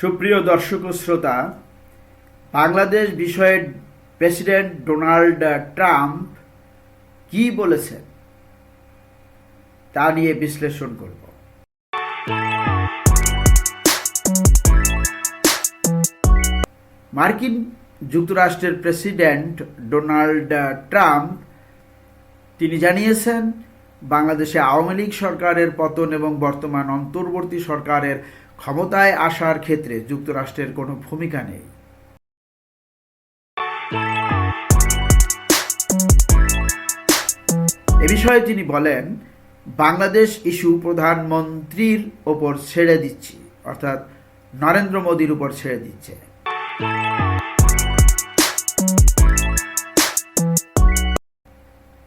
সুপ্রিয় দর্শক শ্রোতা, বাংলাদেশ বিষয়ে প্রেসিডেন্ট ডোনাল্ড ট্রাম্প কি বলেছেন তা নিয়ে বিশ্লেষণ করব। মার্কিন যুক্তরাষ্ট্রের প্রেসিডেন্ট ডোনাল্ড ট্রাম্প, তিনি জানিয়েছেন, বাংলাদেশে আওয়ামী লীগ সরকারের পতন এবং বর্তমান অন্তর্বর্তী সরকারের ক্ষমতায় আসার ক্ষেত্রে যুক্তরাষ্ট্রের কোনো ভূমিকা নেই। এ বিষয়ে তিনি বলেন, বাংলাদেশ ইস্যু প্রধানমন্ত্রীর ওপর ছেড়ে দিচ্ছি, অর্থাৎ নরেন্দ্র মোদীর উপর ছেড়ে দিচ্ছে।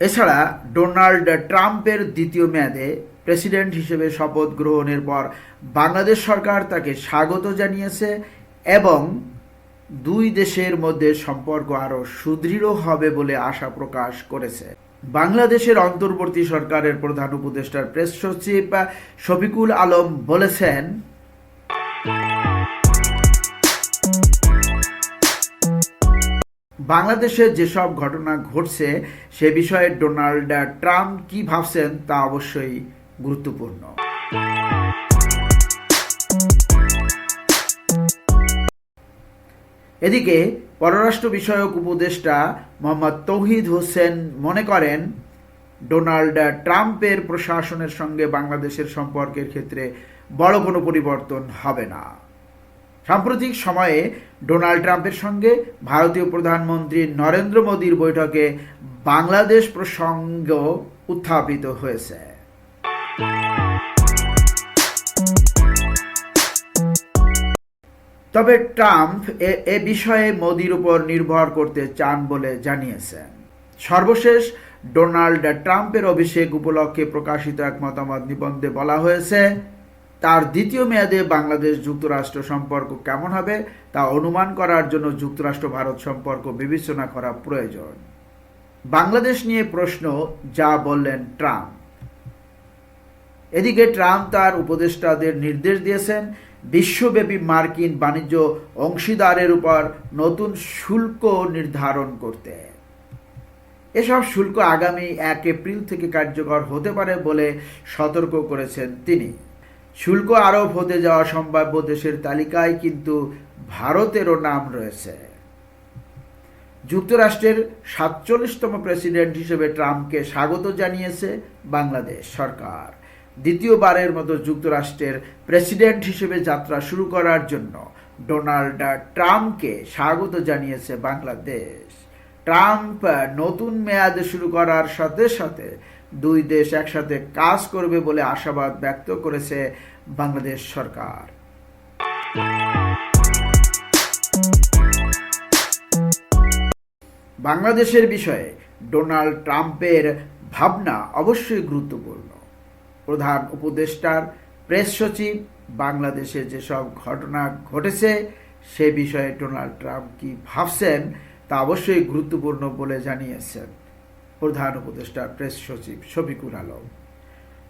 এছাড়া ডোনাল্ড ট্রাম্পের দ্বিতীয় মেয়াদে প্রেসিডেন্ট হিসেবে শপথ গ্রহণের পর বাংলাদেশ সরকার তাকে স্বাগত জানিয়েছে এবং দুই দেশের মধ্যে সম্পর্ক আরও সুদৃঢ় হবে বলে আশা প্রকাশ করেছে। বাংলাদেশের অন্তর্বর্তী সরকারের প্রধান উপদেষ্টার প্রেস সচিব শফিকুল আলম বলেছেন, বাংলাদেশে যেসব ঘটনা ঘটছে সে বিষয়ে ডোনাল্ড ট্রাম্প কি ভাবছেন তা অবশ্যই গুরুত্বপূর্ণ। এদিকে পররাষ্ট্র বিষয়ক উপদেষ্টা মোহাম্মদ তৌহিদ হোসেন মনে করেন, ডোনাল্ড ট্রাম্পের প্রশাসনের সঙ্গে বাংলাদেশের সম্পর্কের ক্ষেত্রে বড় কোনো পরিবর্তন হবে না। সাম্প্রতিক সময়ে ডোনাল্ড ট্রাম্পের সঙ্গে ভারতীয় প্রধানমন্ত্রী নরেন্দ্র মোদীর বৈঠকে বাংলাদেশ প্রসঙ্গ উত্থাপিত হয়েছে। তবে ট্রাম্প এ- বিষয়ে মোদির উপর নির্ভর করতে চান বলে জানিয়েছেন। সর্বশেষ ডোনাল্ড ট্রাম্পের অভিষেক উপলক্ষে প্রকাশিত এক মতামত নিবন্ধে বলা হয়েছে, তার দ্বিতীয় মেয়াদে বাংলাদেশ যুক্তরাষ্ট্র সম্পর্ক কেমন হবে তা অনুমান করার জন্য যুক্তরাষ্ট্র ভারত সম্পর্ক বিবেচনা করা প্রয়োজন। বাংলাদেশ নিয়ে প্রশ্ন, যা বললেন ট্রাম্প। এদিকে ট্রাম্প তার উপদেষ্টাদের নির্দেশ দিয়েছেন, বিশ্বব্যাপী মার্কিন বাণিজ্য অংশীদারের উপর নতুন শুল্ক নির্ধারণ করতে। এসব শুল্ক আগামী এক এপ্রিল থেকে কার্যকর হতে পারে বলে সতর্ক করেছেন তিনি। শুল্ক আরোপ হতে যাওয়া সম্ভাব্য দেশের তালিকায় কিন্তু ভারতেরও নাম রয়েছে। যুক্তরাষ্ট্রের সাতচল্লিশতম প্রেসিডেন্ট হিসেবে ট্রাম্পকে স্বাগত জানিয়েছে বাংলাদেশ সরকার। দ্বিতীয়বারের মতো যুক্তরাষ্ট্রের প্রেসিডেন্ট হিসেবে যাত্রা শুরু করার জন্য ডোনাল্ড ট্রাম্পকে স্বাগত জানিয়েছে বাংলাদেশ। ট্রাম্প নতুন মেয়াদ শুরু করার সাথে সাথে দুই দেশ একসাথে কাজ করবে বলে আশাবাদ ব্যক্ত করেছে বাংলাদেশ সরকার। বাংলাদেশের বিষয়ে ডোনাল্ড ট্রাম্পের ভাবনা অবশ্যই গুরুত্বপূর্ণ। প্রধান উপদেষ্টার প্রেস সচিব, বাংলাদেশে যেসব ঘটনা ঘটেছে সে বিষয়ে ডোনাল্ড ট্রাম্প কি ভাবছেন তা অবশ্যই গুরুত্বপূর্ণ বলে জানিয়েছেন প্রধান উপদেষ্টার প্রেস সচিব শফিকুল আলম।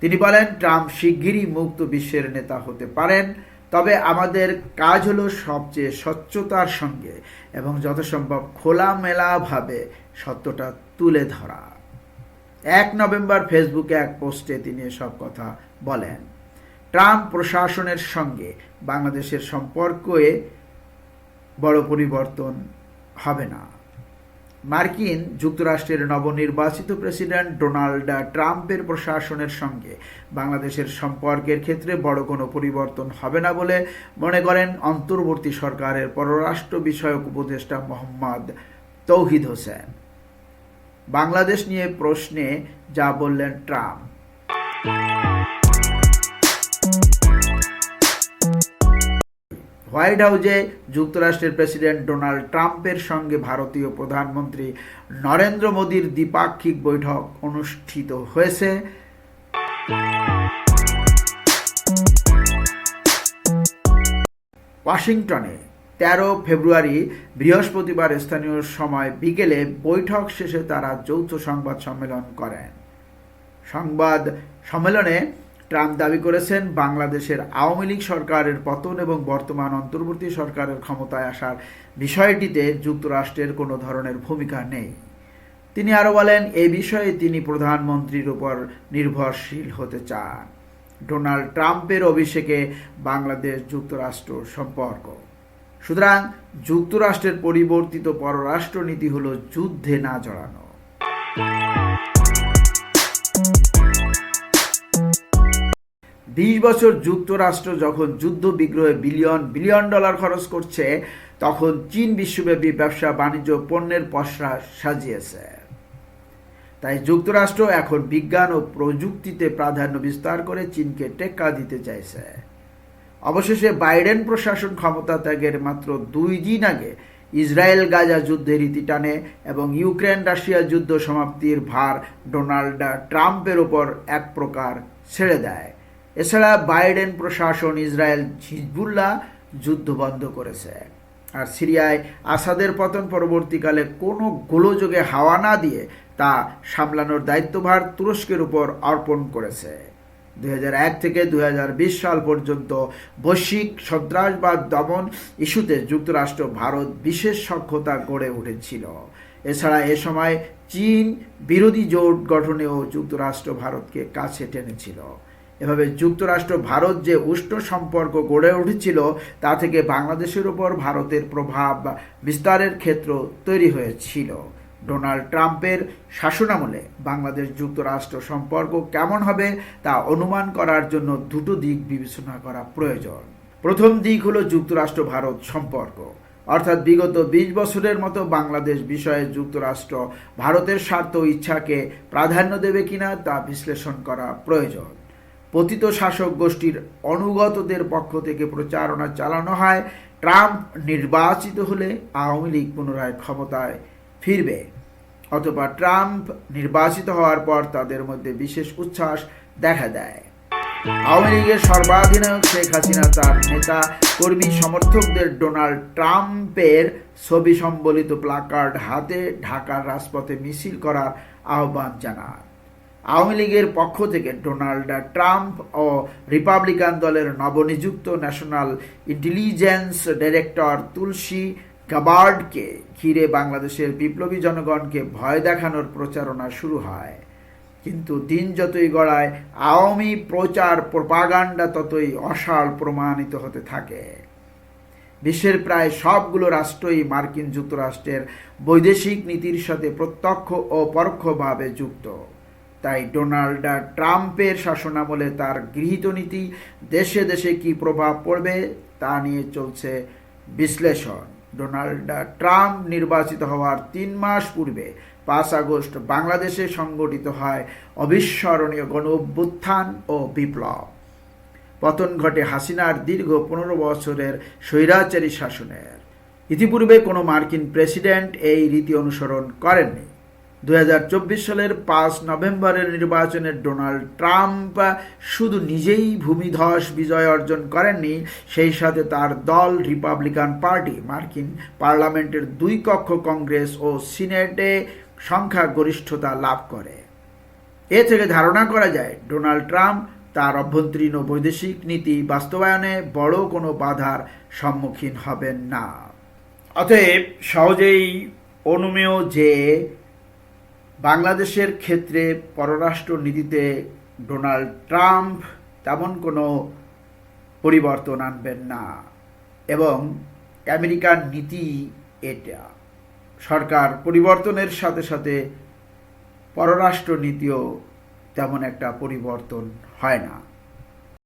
তিনি বলেন, ট্রাম্প শিগগিরই মুক্ত বিশ্বের নেতা হতে পারেন, তবে আমাদের কাজ হলো সবচেয়ে স্বচ্ছতার সঙ্গে এবং যথাসম্ভব খোলামেলাভাবে সত্যটা তুলে ধরা। এক নভেম্বর ফেসবুকে এক পোস্টে তিনি এসব কথা বলেন। ট্রাম্প প্রশাসনের সঙ্গে বাংলাদেশের সম্পর্কে বড় পরিবর্তন হবে না। মার্কিন যুক্তরাষ্ট্রের নবনির্বাচিত প্রেসিডেন্ট ডোনাল্ড ট্রাম্পের প্রশাসনের সঙ্গে বাংলাদেশের সম্পর্কের ক্ষেত্রে বড় কোনো পরিবর্তন হবে না বলে মনে করেন অন্তর্বর্তী সরকারের পররাষ্ট্র বিষয়ক উপদেষ্টা মোহাম্মদ তৌহিদ হোসেন। বাংলাদেশ নিয়ে প্রশ্নে যা বললেন ট্রাম্প। হোয়াইট হাউসে যুক্তরাষ্ট্রের প্রেসিডেন্ট ডোনাল্ড ট্রাম্পের সঙ্গে ভারতীয় প্রধানমন্ত্রী নরেন্দ্র মোদীর দ্বিপাক্ষিক বৈঠক অনুষ্ঠিত হয়েছে। ওয়াশিংটনে তেরো ফেব্রুয়ারি বৃহস্পতিবার স্থানীয় সময় বিকেলে বৈঠক শেষে তারা যৌথ সংবাদ সম্মেলন করেন। সংবাদ সম্মেলনে ট্রাম্প দাবি করেছেন, বাংলাদেশের আওয়ামী লীগ সরকারের পতন এবং বর্তমান অন্তর্বর্তী সরকারের ক্ষমতায় আসার বিষয়টিতে যুক্তরাষ্ট্রের কোনো ধরনের ভূমিকা নেই। তিনি আরও বলেন এই বিষয়ে তিনি প্রধানমন্ত্রীর উপর নির্ভরশীল হতে চান। ডোনাল্ড ট্রাম্পের অভিষেকে বাংলাদেশ যুক্তরাষ্ট্র সম্পর্ক। সুতরাং যুক্তরাষ্ট্রের পরিবর্তিত পররাষ্ট্রনীতি হলো যুদ্ধে না জড়ানো। বিশ বছর যুক্তরাষ্ট্র যখন যুদ্ধ বিগ্রহে বিলিয়ন বিলিয়ন ডলার খরচ করছে, তখন চীন বিশ্বব্যাপী ব্যবসা, বাণিজ্য, পণ্যের পসরা সাজিয়েছে। তাই যুক্তরাষ্ট্র এখন বিজ্ঞান ও প্রযুক্তিতে প্রাধান্য বিস্তার করে চীনকে টেক্কা দিতে চাইছে। অবশেষে বাইডেন প্রশাসন ক্ষমতা ত্যাগের মাত্র দুই দিন আগে ইসরায়েল গাজা যুদ্ধের ইতি টানে এবং ইউক্রেন রাশিয়া যুদ্ধ সমাপ্তির ভার ডোনাল্ড ট্রাম্পের ওপর এক প্রকার ছেড়ে দেয়। এছাড়া বাইডেন প্রশাসন ইসরায়েল হিজবুল্লাহ যুদ্ধ বন্ধ করেছে। আর সিরিয়ায় আসাদের পতন পরবর্তীকালে কোনো গোলযোগে হাওয়া না দিয়ে তা সামলানোর দায়িত্বভার তুরস্কের উপর অর্পণ করেছে। দু হাজার এক থেকে দু হাজার বিশ সাল পর্যন্ত বৈশ্বিক সন্ত্রাসবাদ দমন ইস্যুতে যুক্তরাষ্ট্র, ভারত বিশেষ সক্ষতা গড়ে উঠেছিল। এছাড়া এ সময় চীন বিরোধী জোট গঠনেও যুক্তরাষ্ট্র ভারতকে কাছে টেনেছিল। এভাবে যুক্তরাষ্ট্র, ভারত যে উষ্ণ সম্পর্ক গড়ে উঠেছিল, তা থেকে বাংলাদেশের উপর ভারতের প্রভাব বিস্তারের ক্ষেত্র তৈরি হয়েছিল। ডোনাল্ড ট্রাম্পের শাসনামলে বাংলাদেশ যুক্তরাষ্ট্র সম্পর্ক কেমন হবে তা অনুমান করার জন্য দুটো দিক বিবেচনা করা প্রয়োজন। প্রথম দিক হলো যুক্তরাষ্ট্র ভারত সম্পর্ক। অর্থাৎ বিগত বিশ বছরের মতো বাংলাদেশ বিষয়ে যুক্তরাষ্ট্র ভারতের স্বার্থ ইচ্ছাকে প্রাধান্য দেবে কিনা তা বিশ্লেষণ করা প্রয়োজন। পতিত শাসক গোষ্ঠীর অনুগতদের পক্ষ থেকে প্রচারণা চালানো হয়। ট্রাম্প নির্বাচিত হলে আওয়ামী লীগ পুনরায় ক্ষমতায় ফিরবে। অথবা ট্রাম্প নির্বাচিত হওয়ার পর তাদের মধ্যে বিশেষ উচ্ছ্বাস দেখা দেয়। আওয়ামী লীগের সর্বাধিনায়ক শেখ হাসিনা তার নেতা কর্মী সমর্থকদের ডোনাল্ড ট্রাম্পের ছবি সম্বলিত প্লাকার্ড হাতে ঢাকার রাজপথে মিছিল করার আহ্বান জানান আওয়ামী লীগের পক্ষ থেকে ডোনাল্ড ট্রাম্প ও রিপাবলিকান দলের নবনিযুক্ত ন্যাশনাল ইন্টেলিজেন্স ডাইরেক্টর তুলসী গাবার্ডকে ঘিরে বাংলাদেশের বিপ্লবী জনগণকে ভয় দেখানোর প্রচারণা শুরু হয়। কিন্তু দিন যতই গড়ায়, আওয়ামী প্রচার প্রপাগান্ডা ততই অসাল প্রমাণিত হতে থাকে। বিশ্বের প্রায় সবগুলো রাষ্ট্রই মার্কিন যুক্তরাষ্ট্রের বৈদেশিক নীতির সাথে প্রত্যক্ষ ও পরোক্ষভাবে যুক্ত। তাই ডোনাল্ড ট্রাম্পের শাসনামলে তার গৃহীত নীতি দেশে দেশে কি প্রভাব পড়বে, তা নিয়ে চলছে বিশ্লেষণ। ডোনাল্ড ট্রাম্প নির্বাচিত হওয়ার তিন মাস পূর্বে পাঁচ আগস্ট বাংলাদেশে সংগঠিত হয় অবিস্মরণীয় গণ অভ্যুত্থান ও বিপ্লব। পতন ঘটে হাসিনার দীর্ঘ পনেরো বছরের স্বৈরাচারী শাসনের। ইতিপূর্বে কোনো মার্কিন প্রেসিডেন্ট এই রীতি অনুসরণ করেননি। দু হাজার চব্বিশ সালের পাঁচ নভেম্বরের নির্বাচনে ডোনাল্ড ট্রাম্প শুধু নিজেই ভূমিধস বিজয় অর্জন করেননি, সেই সাথে তার দল রিপাবলিকান পার্টি, মার্কিন পার্লামেন্টের দুই কক্ষ কংগ্রেস ও সিনেটে সংখ্যাগরিষ্ঠতা লাভ করে। এ থেকে ধারণা করা যায়, ডোনাল্ড ট্রাম্প তার অভ্যন্তরীণ ও বৈদেশিক নীতি বাস্তবায়নে বড় কোনো বাধার সম্মুখীন হবেন না। অতএব সহজেই অনুমেয় যে বাংলাদেশের ক্ষেত্রে পররাষ্ট্র নীতিতে ডোনাল্ড ট্রাম্প তেমন কোনো পরিবর্তন আনবেন না। এবং আমেরিকার নীতি এটা। সরকার পরিবর্তনের সাথে সাথে পররাষ্ট্র নীতিও তেমন একটা পরিবর্তন হয় না।